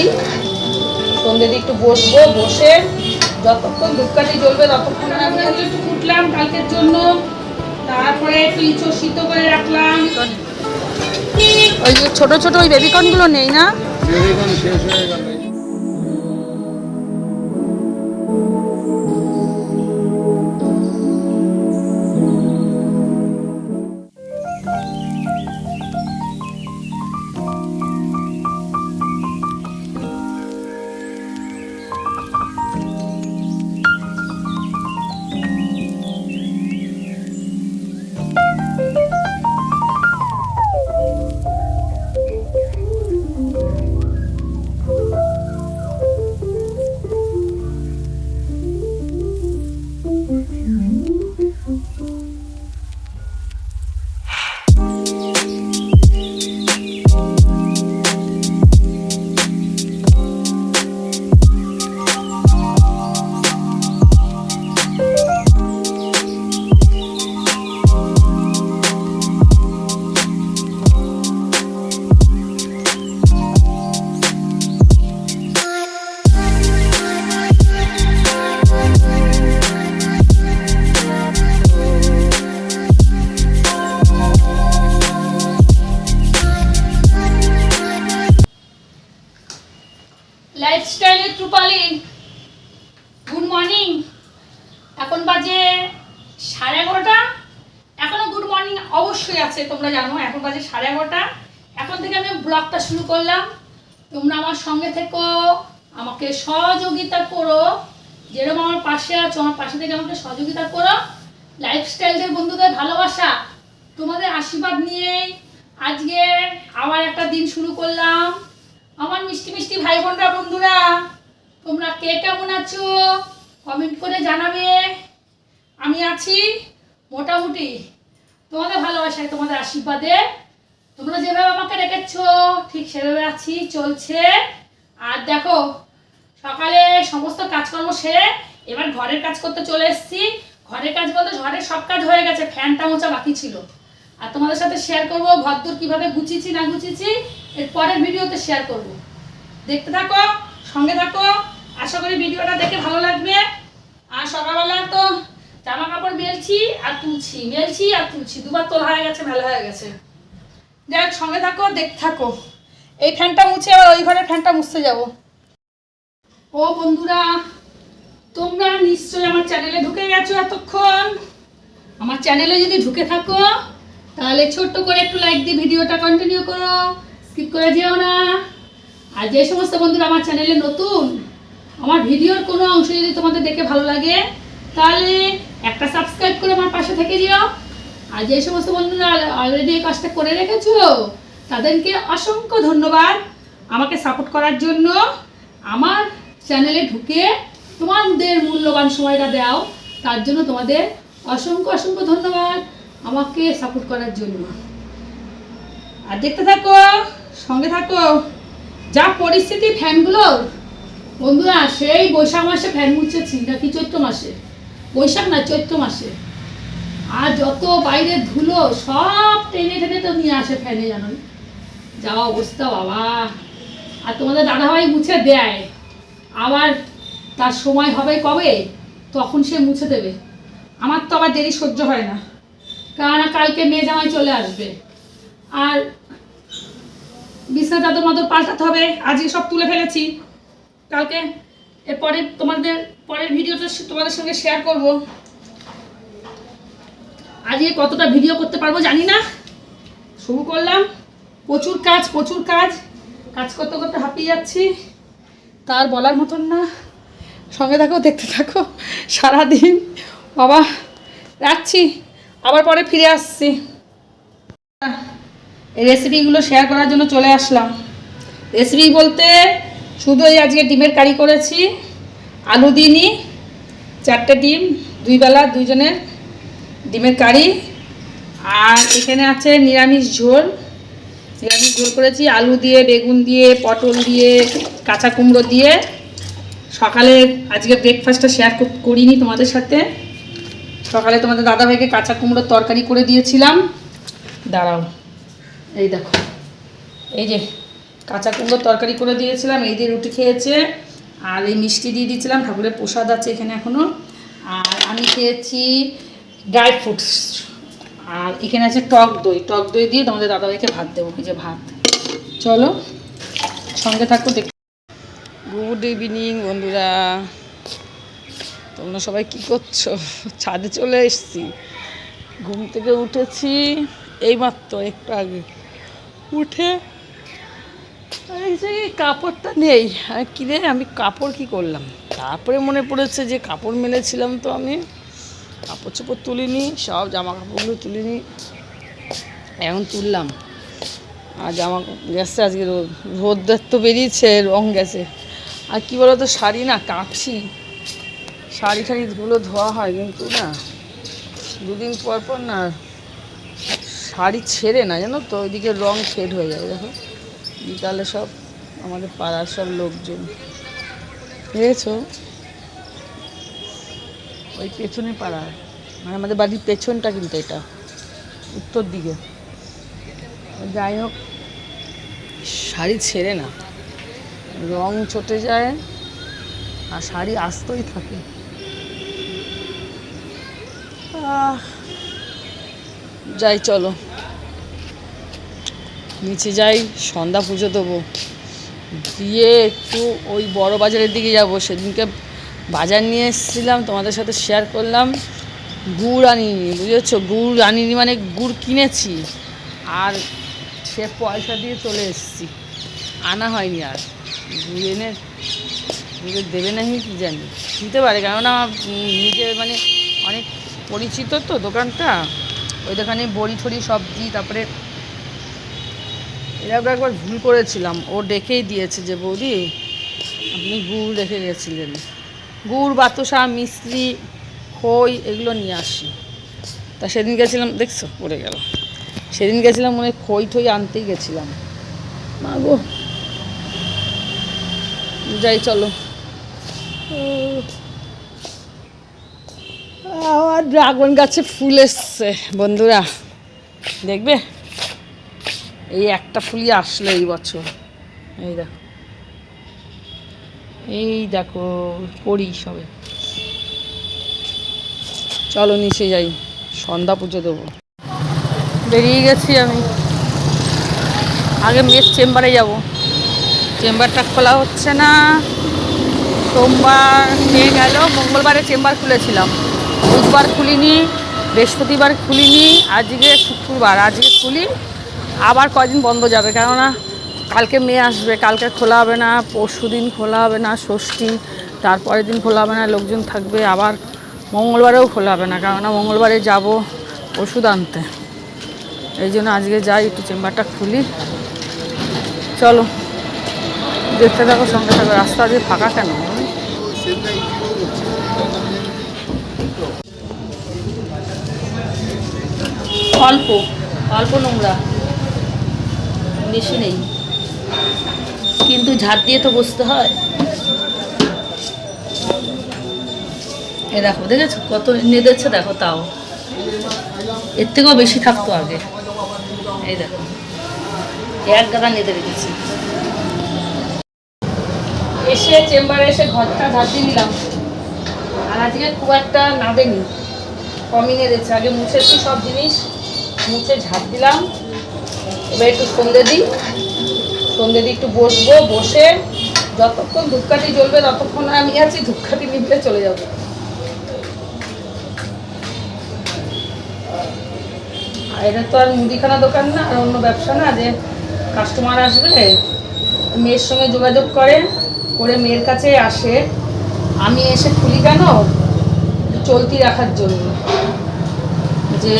দিই সন্ধে দিয়ে একটু বসবো বসে যতক্ষণ ধূপকাঠি জ্বলবে ততক্ষণ আমি একটু ফুটলাম কালকের জন্য। তারপরে একটু শীত সিদ্ধ করে রাখলাম। ওই যে ছোট ছোট ওই বেবিকর্নগুলো নেই না? বেবিকর্ন শেষ হয়ে গেল। অবশ্যই আছে, তোমরা জানো, এখন বাজে সাড়ে এগারোটা। এখন থেকে আমি ব্লগটা শুরু করলাম। তোমরা আমার সঙ্গে থেকো, আমাকে সহযোগিতা করো। যেরকম আমার পাশে আছো, আমার পাশে থেকে আমাকে সহযোগিতা করো। লাইফস্টাইলদের বন্ধুদের ভালোবাসা, তোমাদের আশীর্বাদ নিয়েই আজকে আবার একটা দিন শুরু করলাম। আমার মিষ্টি মিষ্টি ভাই বোনরা বন্ধুরা, তোমরা কে কেমন আছো? কমেন্ট করে জানাবে। আমি আছি মোটামুটি। তোমাদের ভালোবাসায়, তোমাদের আশীর্বাদে। তোমরা যেভাবে আমাকে রেখেছো ঠিক সেভাবে আছি, চলছে। আর দেখো, সকালে সমস্ত কাজকর্ম সেরে এবার ঘরের কাজ করতে চলে এসেছি। ঘরের কাজ বলতে ঘরের সব কাজ হয়ে গেছে, ফ্যানটা মোচা বাকি ছিল। আর তোমাদের সাথে শেয়ার করব, ঘরদোর কীভাবে গুছিয়েছি, না গুছিয়েছি, এর পরের ভিডিওতে শেয়ার করব। দেখতে থাকো, সঙ্গে থাকো। আশা করি ভিডিওটা দেখে ভালো লাগবে। আর সকালবেলা তো জামা কাপড় মেলছি আর তুলছি, মেলছি আর তুলছি। দুবার তোলা হয়ে গেছে, মেলা হয়ে গেছে। দেখ সঙ্গে থাকো, দেখতে থাকো। এই ফ্যানটা মুছে আবার ওই ঘরের ফ্যানটা মুছতে যাব। ও বন্ধুরা, তোমরা নিশ্চয়ই আমার চ্যানেলে ঢুকে গেছো এতক্ষণ। আমার চ্যানেলে যদি ঢুকে থাকো, তাহলে ছোট্ট করে একটু লাইক দিয়ে ভিডিওটা কন্টিনিউ করো। স্কিপ করে যেও না। আর যে সমস্ত বন্ধুরা আমার চ্যানেলে নতুন, আমার ভিডিওর কোনো অংশ যদি তোমাদের দেখে ভালো লাগে তাহলে একটা সাবস্ক্রাইব করে আমার পাশে থেকে যেও। আর যে সমস্ত বন্ধুরা অলরেডি এই কাজটা করে রেখেছো, তাদেরকে অসংখ্য ধন্যবাদ আমাকে সাপোর্ট করার জন্য। আমার চ্যানেলে ঢুকে তোমাদের মূল্যবান সময়টা দাও, তার জন্য তোমাদের অসংখ্য অসংখ্য ধন্যবাদ আমাকে সাপোর্ট করার জন্য। আর দেখতে থাকো, সঙ্গে থাকো, যা পরিস্থিতি ফ্যানগুলোর বন্ধুরা, সেই বৈশাখ মাসে ফ্যান মুছেছি নাকি চৈত্র মাসে? বৈশাখ না, চৈত্র মাসে। আর যত বাইরে ধুলো, সব টেনে টেনে তো নিয়ে আসে ফ্যানে জানো যা অবস্থা, বাবা। আর তোমাদের দাদাভাই মুছে দেয়। আবার তার সময় হবে কবে? তখন সে মুছে দেবে। আমার তো আবার দেরি সহ্য হয় না। কারণ কালকে মেয়ে জামাই চলে আসবে। আর বিছনা চাদর মাদর পাল্টাতে হবে। আজকে সব তুলে ফেলেছি। কালকে, এরপরে তোমাদের পরের ভিডিওটা তোমাদের সঙ্গে শেয়ার করব। আজকে কতটা ভিডিও করতে পারব জানি না। শুরু করলাম। প্রচুর কাজ প্রচুর কাজ। কাজ করতে করতে হাঁপিয়ে যাচ্ছি। তার বলার মতন না। সঙ্গে থাকো, দেখতে থাকো। সারাদিন, বাবা, রাখছি। আবার পরে ফিরে আসছি। এই রেসিপিগুলো শেয়ার করার জন্য চলে আসলাম। রেসিপি বলতে শুধু এই আজকে ডিমের কারি করেছি। আলু দিইনি চারটে ডিম, দুই বেলা দুইজনের ডিমের কারি। আর এখানে আছে নিরামিষ ঝোল। নিরামিষ ঝোল করেছি, আলু দিয়ে, বেগুন দিয়ে, পটল দিয়ে, কাঁচা কুমড়ো দিয়ে। সকালে আজকে ব্রেকফাস্টটা শেয়ার করিনি তোমাদের সাথে। সকালে তোমাদের দাদাভাইকে কাঁচা কুমড়োর তরকারি করে দিয়েছিলাম। দাঁড়াও, এই দেখো। এই যে কাঁচা কুমড়োর তরকারি করে দিয়েছিলাম, এই দিয়ে রুটি খেয়েছে। আর এই মিষ্টি দিয়ে দিয়েছিলাম, ঠাকুরের প্রসাদ আছে এখানে এখনও আর আমি খেয়েছি ড্রাই ফ্রুটস আর এখানে আছে টক দই। টক দই দিয়ে তোমাদের দাদাভাইকে ভাত দেবো যে ভাত। চলো, সঙ্গে থাকো দেখ গুড ইভিনিং বন্ধুরা। তোমরা সবাই কি করছ? ছাদে চলে এসেছি। ঘুম থেকে উঠেছি। এইমাত্র একটু আগে উঠে এই যে কাপড়টা নেই, আর কিনে আমি কাপড় কি করলাম? তারপরে মনে পড়েছে যে কাপড় মেলেছিলাম তো আমি। কাপড় চোপড় তুলিনি, সব জামা কাপড়গুলো তুলিনি। এখন তুললাম। আর জামা গেছে আজকে রোদ রোদ্রের তো বেরিয়েছে, রং গেছে। আর কি বলতো, শাড়ি না কাঁপছি। শাড়ি টাড়িগুলো ধোয়া হয় কিন্তু না, দুদিন পর পর না শাড়ি ছেড়ে না, জানো তো, ওইদিকে রং ফেড হয়ে যায়, দেখো। বিকালে সব আমাদের পাড়ার সব লোকজন। বুঝেছ ওই পেছনে পাড়া। মানে আমাদের বাড়ির পেছনটা কিন্তু এটা উত্তর দিকে। যাই হোক শাড়ি ছেড়ে না। রং চটে যায় আর শাড়ি আসতেই থাকে। আহ, যাই চলো। নিচে যাই, সন্ধ্যা পুজো দেবো। দিয়ে একটু ওই বড় বাজারের দিকে যাব। সেদিনকে বাজার নিয়ে এসেছিলাম, তোমাদের সাথে শেয়ার করলাম। গুড় আনিনি, বুঝেছ? গুড় আনিনি মানে গুড় কিনেছি। আর সে পয়সা দিয়ে চলে এসেছি। আনা হয়নি আর। গুড় এনে, গুড়ে দেবে নাকি কি জানি? দিতে পারে, কেননা নিজের মানে অনেক পরিচিত তো দোকানটা। ওই দোকানে বড়ি ঠড়ি সব দিই, তারপরে এরকম একবার ভুল করেছিলাম। ও ডেকেই দিয়েছে যে, বৌদি, আপনি গুড় রেখে গেছিলেন। গুড়, বাতাসা মিস্ত্রি খই এগুলো নিয়ে আসি। তা সেদিন গেছিলাম, দেখছ, পড়ে গেল। সেদিন গেছিলাম মনে খই ঠই আনতেই গেছিলাম। মা গো, যাই চলো। আমার ড্রাগন গাছে ফুল এসছে, বন্ধুরা। দেখবে? এই একটা ফুলই আসলো এই বছর। এই দেখো। এই দেখো করি সবে। চলো নিচে যাই, সন্ধ্যা পুজো দেবো। বেরিয়ে গেছি আমি। আগে মেয়ের চেম্বারে যাব। চেম্বারটা খোলা হচ্ছে না। সোমবার নিয়ে গেল? মঙ্গলবারে চেম্বার খুলেছিলাম। বুধবার খুলিনি, বৃহস্পতিবার খুলিনি, আজকে শুক্রবার। আজকে খুলি আবার কয়দিন বন্ধ যাবে? কেননা কালকে মেয়ে আসবে, কালকে খোলা হবে না, পরশু দিন খোলা হবে না, ষষ্ঠী, তারপরের দিন খোলা হবে না, লোকজন থাকবে, আবার মঙ্গলবারেও খোলা হবে না, কেননা মঙ্গলবারে যাব ওষুধ আনতে। এই জন্য আজকে যাই, একটু চেম্বারটা খুলি। চলো, দেখতে থাকো, সঙ্গে থাকো। রাস্তা দিয়ে ফাঁকা কেন? অল্প অল্প নোংরা। বেশি নেই। কিন্তু ঝাড় দিয়ে তো বসতে হয়। এ দেখো, দেখেছ? কত নেদেছে দেখো তাও। এর থেকেও বেশি থাকতো আগে। এই দেখো। এক গাদা নেদে রেখেছি এসে চেম্বারে এসে ঘরটা ঝাড় দিয়ে নিলাম আর আজকে খুব একটা নাবেনি কমই নেড়েছে। আগে মুছেছি সব জিনিস, মুছে ঝাঁপ দিলাম। এবার একটু সন্ধে দিই। সন্ধে দিই একটু বসবো, বসে যতক্ষণ ধূপকাঠি জ্বলবে ততক্ষণ আমি আছি, ধূপকাঠি নিভলে চলে যাব। এটা তো আর মুদিখানা দোকান না, আর অন্য ব্যবসা না, যে কাস্টমার আসবে, মেয়ের সঙ্গে যোগাযোগ করে করে মেয়ের কাছে আসে। আমি এসে খুলি কেন? চলতি রাখার জন্য। যে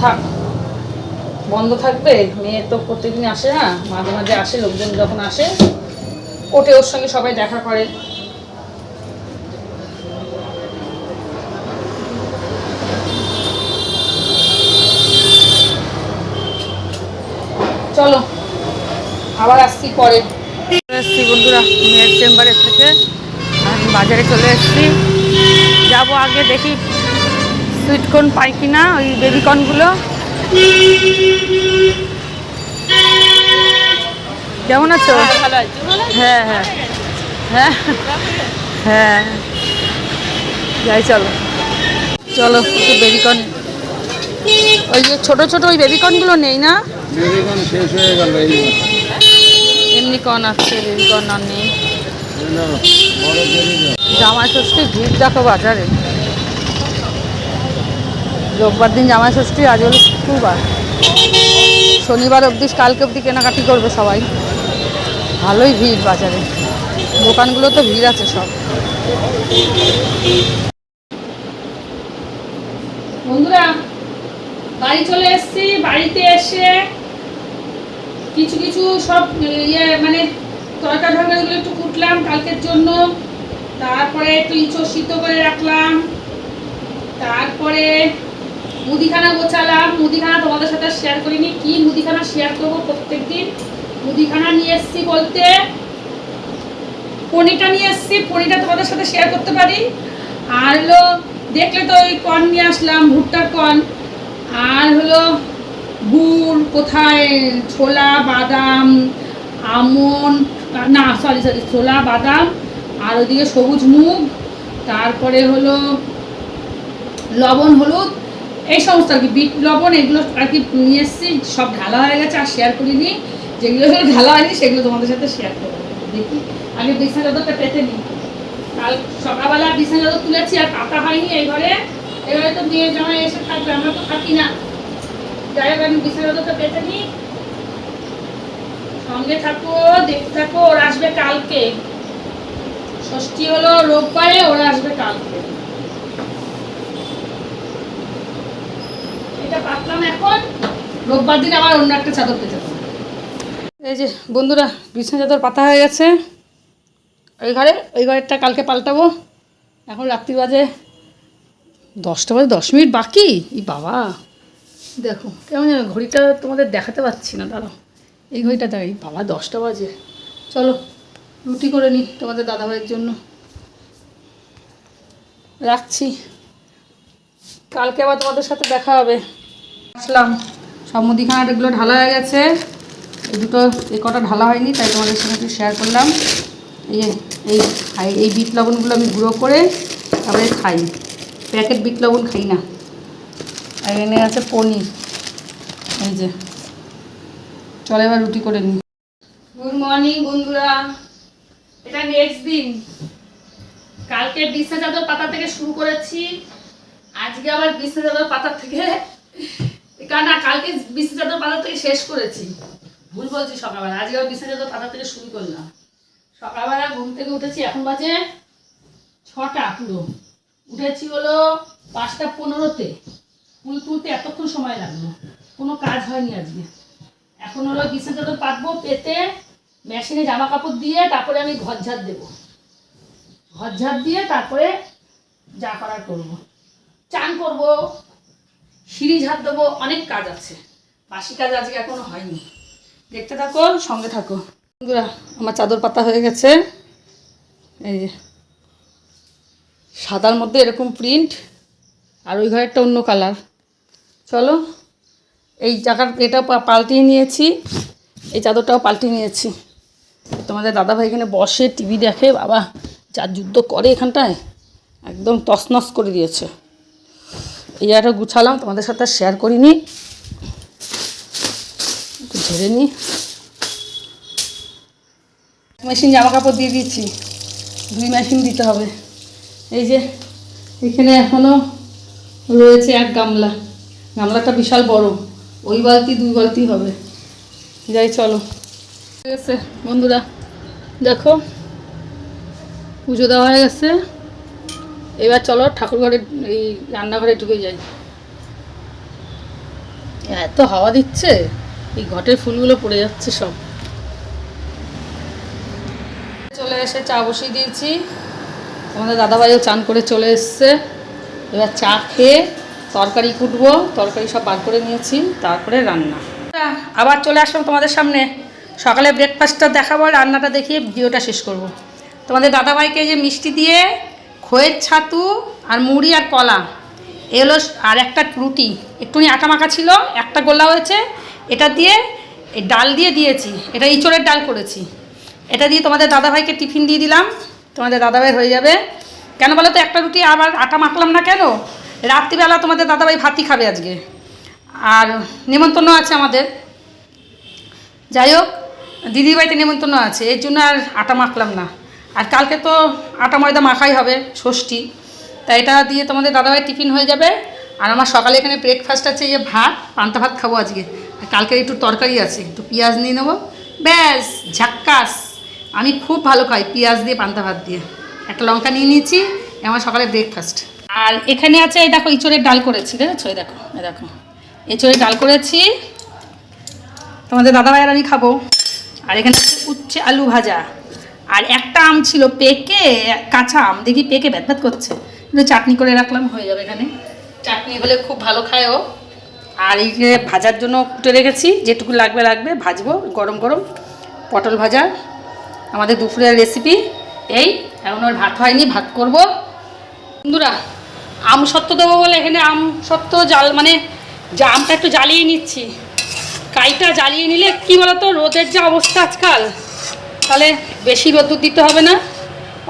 থাক বন্ধ থাকবে, মেয়ে তো প্রত্যেকদিন আসে না, মাঝে মাঝে আসে, লোকজন যখন আসে কোর্টে ওর সঙ্গে সবাই দেখা করে। চলো, আবার আসছি পরে। এসছি বন্ধুরা, মেয়ের চেম্বারের থেকে, আমি বাজারে চলে এসেছি। যাব আগে দেখি, সুইটকর্ন পাই কিনা, ওই বেবিকর্নগুলো। কেমন আছো? আছি? হ্যাঁ হ্যাঁ। হ্যাঁ। হ্যাঁ। যাই চলো। চলো একটু বেবিকর্ন। ওই যে ছোট ছোট ওই বেবিকর্নগুলো নেই না? বেবিকন শেষ হয়ে গেল এমনি কর্ন আছে বেবিকর্ন আর নেই। না, জামাই ষষ্ঠী ভিড় দেখো বাজারে। রোববার দিন জামাই ষষ্ঠী আজ হলো শুক্রবার শনিবার অবধি, কালকে অবধি কেনাকাটি করবে সবাই। ভালোই ভিড় বাজারে। দোকানগুলো তো ভিড় আছে সব। বন্ধুরা, বাড়ি চলে এসেছি। বাড়িতে এসে কিছু কিছু সব ইয়ে মানে তরকারি টরকারিগুলো একটু কুটলাম কালকের জন্য। তারপরে একটু ইঁচড় সিদ্ধ করে রাখলাম। তারপরে মুদিখানা গোছালাম, মুদিখানা তোমাদের সাথে শেয়ার করিনি। কি মুদিখানা শেয়ার করব প্রত্যেকদিন? মুদিখানা নিয়ে এসেছি বলতে, পনিরটা নিয়ে এসেছি, পনিরটা তোমাদের সাথে শেয়ার করতে পারি। আর হলো, দেখলে তো ওই কর্ন নিয়ে আসলাম, ভুট্টার কর্ন আর হলো, গুড়, কোথায়, ছোলা, বাদাম আমন্ড না সরি সরি ছোলা, বাদাম, আর ওইদিকে সবুজ মুগ। তারপরে হলো, লবণ, হলুদ এই সমস্ত আর কি বিট লবণ এগুলো আর কি নিয়ে এসেছি, সব ঢালা হয়ে গেছে, আর শেয়ার করিনি। যেগুলো ঢালা হয়নি, সেগুলো তোমাদের সাথে শেয়ার করব। দেখি, আগে বিছানা চাদরটা পেতে নিই কাল সকালবেলা বিছানা চাদর তুলেছি, আর পাতা হয়নি এই ঘরে। এবারে তো মেয়ে জামাই এসে থাকবে, আমরা তো থাকি না। যাই হোক, আমি বিছানা চাদরটা পেতে নিই সঙ্গে থাকো, দেখতে থাকো, ওরা আসবে কালকে। ষষ্ঠী হলো রোববারে, ওরা আসবে কালকে। রোববার দিন আবার অন্য একটা চাদর পেতে এই যে বন্ধুরা, বিছানা চাদর পাতা হয়ে গেছে। ওই ঘরে, ওই ঘরেরটা কালকে পাল্টাবো। এখন রাত্রি বাজে দশটা বাজে, দশ মিনিট বাকি? ই বাবা। দেখো, কেমন যেন ঘড়িটা তোমাদের দেখাতে পাচ্ছি না, দাঁড়াও। এই ঘড়িটা দেখ বাবা, দশটা বাজে। চলো, রুটি করে নিই তোমাদের দাদাভাইয়ের জন্য। রাখছি। কালকে আবার তোমাদের সাথে দেখা হবে। আসলাম। সব মুদিখানার এগুলো ঢালা হয়ে গেছে। এই দুটো এ কটা ঢালা হয়নি, তাই তোমাদের সঙ্গে একটু শেয়ার করলাম। এই এই খাই, এই বিট লবণগুলো আমি গুঁড়ো করে তারপরে খাই। প্যাকেট বিট লবণ খাই না। আর এনে আছে পনির। এই যে, চলে এবার রুটি করে নিই গুড মর্নিং বন্ধুরা। এটা নেক্সট দিন। কালকে চাদর পাতা থেকে শুরু করেছি। আজকে আবার চাদর পাতা থেকে কারণ কালকে চাদর পাতা থেকে শেষ করেছি। ভুল বলছি সকালবেলা, আজকে আবার বিছনা পাতা থেকে শুরু করলাম। সকালবেলা ঘুম থেকে উঠেছি, এখন বাজে ছটা পুরো। উঠেছি হলো পাঁচটা পনেরোতে। ফুল তুলতে এতক্ষণ সময় লাগল, কোনো কাজ হয়নি আজকে। এখন হলো চাদর পাতবো, পেতে মেশিনে জামা কাপড় দিয়ে তারপরে আমি ঘর ঝাড় দেবো। ঘর ঝাড় দিয়ে তারপরে যা করার করব। চান করব সিঁড়ি ঝাড় দেবো, অনেক কাজ আছে। বাসি কাজ আজকে এখনও হয়নি। দেখতে থাকো, সঙ্গে থাকো। বন্ধুরা, আমার চাদর পাতা হয়ে গেছে। এই যে, সাদার মধ্যে এরকম প্রিন্ট, আর ওই ঘরেরটা অন্য কালার। চলো, এই জায়গার এটা পাল্টিয়ে নিয়েছি। এই চাদরটাও পাল্টিয়ে নিয়েছি। তোমাদের দাদাভাই এখানে বসে টিভি দেখে, বাবা যা যুদ্ধ করে এখানটায়, একদম তছনছ করে দিয়েছে। এই জায়গাটা গুছালাম, তোমাদের সাথে শেয়ার করিনি। ঝেড়ে নিই মেশিন জামা কাপড় দিয়ে দিচ্ছি দুই মেশিন দিতে হবে। এই যে, এখানে এখনও রয়েছে এক গামলা। গামলাটা বিশাল বড়। ওই বালতি, দুই বালতি হবে। যাই, চলো। ঠিক আছে বন্ধুরা। দেখো, পুজো দেওয়া হয়ে গেছে। এবার চলো ঠাকুর ঘরে এই রান্নাঘরে ঢুকে যাই। এত হাওয়া দিচ্ছে, এই ঘটের ফুলগুলো পড়ে যাচ্ছে সব। চলে এসে চা বসিয়ে দিয়েছি। আমাদের দাদাভাইও চান করে চলে এসছে। এবার চা খেয়ে তরকারি কুটবো, তরকারি সব বার করে নিয়েছি, তারপরে রান্না। আবার চলে আসলাম তোমাদের সামনে। সকালে ব্রেকফাস্টটা দেখাবো, রান্নাটা দেখিয়ে ভিডিওটা শেষ করব। তোমাদের দাদাভাইকে যে মিষ্টি দিয়ে খোয়ের ছাতু আর মুড়ি আর কলা। এগুলো আর একটা রুটি। একটুখানি আটা মাখা ছিল, একটা গোলা হয়েছে। এটা দিয়ে এই ডাল দিয়ে দিয়েছি। এটা ইঁচড়ের ডাল করেছি। এটা দিয়ে তোমাদের দাদাভাইকে টিফিন দিয়ে দিলাম। তোমাদের দাদাভাই হয়ে যাবে। কেন বলো তো, একটা রুটি আবার আটা মাখলাম না কেন? রাত্রিবেলা তোমাদের দাদাভাই ভাতই খাবে আজকে। আর নিমন্ত্রণ আছে আমাদের। যাই হোক, দিদির বাড়িতে নেমন্তন্ন আছে। এর জন্য আর আটা মাখলাম না। আর কালকে তো আটা ময়দা মাখাই হবে, ষষ্ঠী। তাই এটা দিয়ে তোমাদের দাদাভাই টিফিন হয়ে যাবে। আর আমার সকালে এখানে ব্রেকফাস্ট আছে যে ভাত, পান্তা ভাত খাব আজকে। আর কালকে একটু তরকারি আছে, একটু পেঁয়াজ নিয়ে নেব। ব্যাস, ঝাক্কাস। আমি খুব ভালো খাই পেঁয়াজ দিয়ে, পান্তা ভাত দিয়ে। একটা লঙ্কা নিয়ে নিয়েছি আমার সকালে ব্রেকফাস্ট আর এখানে আছে, এই দেখো ইঁচড়ের ডাল করেছি, দেখেছ? এই দেখো এই দেখো। এঁচড়ের ডাল করেছি। তোমাদের দাদাভাই আর আমি খাব। আর এখানে আছে উচ্ছে আলু ভাজা। আর একটা আম ছিল পেকে কাঁচা আম। দেখি পেকে ব্যাত ব্যাত করছে। একটু চাটনি করে রাখলাম হয়ে যাবে এখানে। চাটনি হলে খুব ভালো খায় ও। আর এই যে ভাজার জন্য কুটে রেখেছি যেটুকু লাগবে লাগবে ভাজবো গরম গরম। পটল ভাজা আমাদের দুপুরের রেসিপি এই এখন ওর ভাত হয়নি ভাত করব। বন্ধুরা আম সত্ত্ব দেবো বলে এখানে আম সত্ত্ব জাল মানে যা আমটা একটু জ্বালিয়ে নিচ্ছি। কাইটা জ্বালিয়ে নিলে কি বলতো রোদের যা অবস্থা আজকাল। তাহলে বেশি রোদ্দুর দিতে হবে না।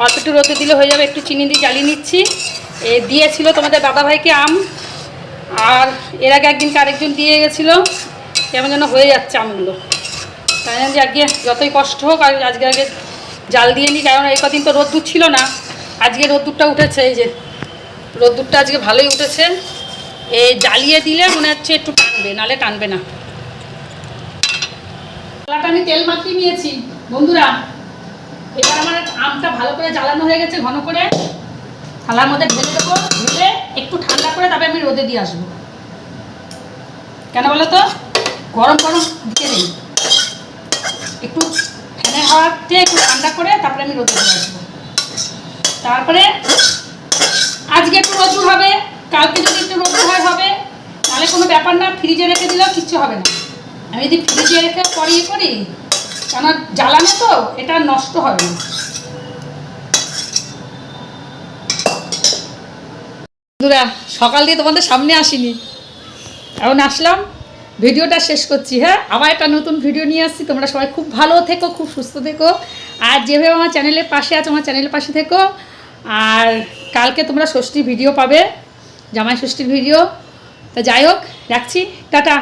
অল্প একটু রোদে দিলে হয়ে যাবে, একটু চিনি দিয়ে জ্বালিয়ে নিচ্ছি। এ, দিয়েছিল তোমাদের দাদাভাইকে আম। আর এর আগে একদিন আরেকজন দিয়ে গেছিল, কেমন যেন হয়ে যাচ্ছে আমগুলো। তাই যে আজকে যতই কষ্ট হোক আর আজকে আগে জাল দিয়ে নিই, কারণ এই কদিন তো রোদ্দুর ছিল না। আজকে রোদ্দুরটা উঠেছে, এই যে রোদ্দুরটা আজকে ভালোই উঠেছে। এ, জ্বালিয়ে দিলে মনে হচ্ছে একটু টানবে, নালে টানবে না। আমি তেল মাখিয়ে নিয়েছি। বন্ধুরা, এবার আমার আমটা ভালো করে জ্বালানো হয়ে গেছে ঘন করে। থালার মধ্যে ঢেলে দেবো, ঢেলে একটু ঠান্ডা করে তারপরে আমি রোদে দিয়ে আসব। কেন বলো তো? গরম গরম দিতে নেই একটু ফ্যানের হাওয়াতে একটু ঠান্ডা করে তারপরে আমি রোদে দিয়ে আসব। তারপরে আজকে একটু রোদ্দুর হবে, কালকে যদি একটু রোদ্দুর হয় হবে, তাহলে কোনো ব্যাপার না ফ্রিজে রেখে দিলেও কিচ্ছু হবে না। আমি যদি ফ্রিজে রেখে পরে করি কেন জ্বালানো তো, এটা নষ্ট হবে না। বন্ধুরা, সকাল দিয়ে তোমাদের সামনে আসিনি। এখন আসলাম, ভিডিওটা শেষ করছি হ্যাঁ? আবার একটা নতুন ভিডিও নিয়ে আসছি। তোমরা সবাই খুব ভালো থেকো, খুব সুস্থ থেকো। আর যেভাবে আমার চ্যানেলের পাশে আছো, আমার চ্যানেলের পাশে থেকো। আর কালকে তোমরা ষষ্ঠীর ভিডিও পাবে, জামাই ষষ্ঠীর ভিডিও। তা যাই হোক, রাখছি। টাটা।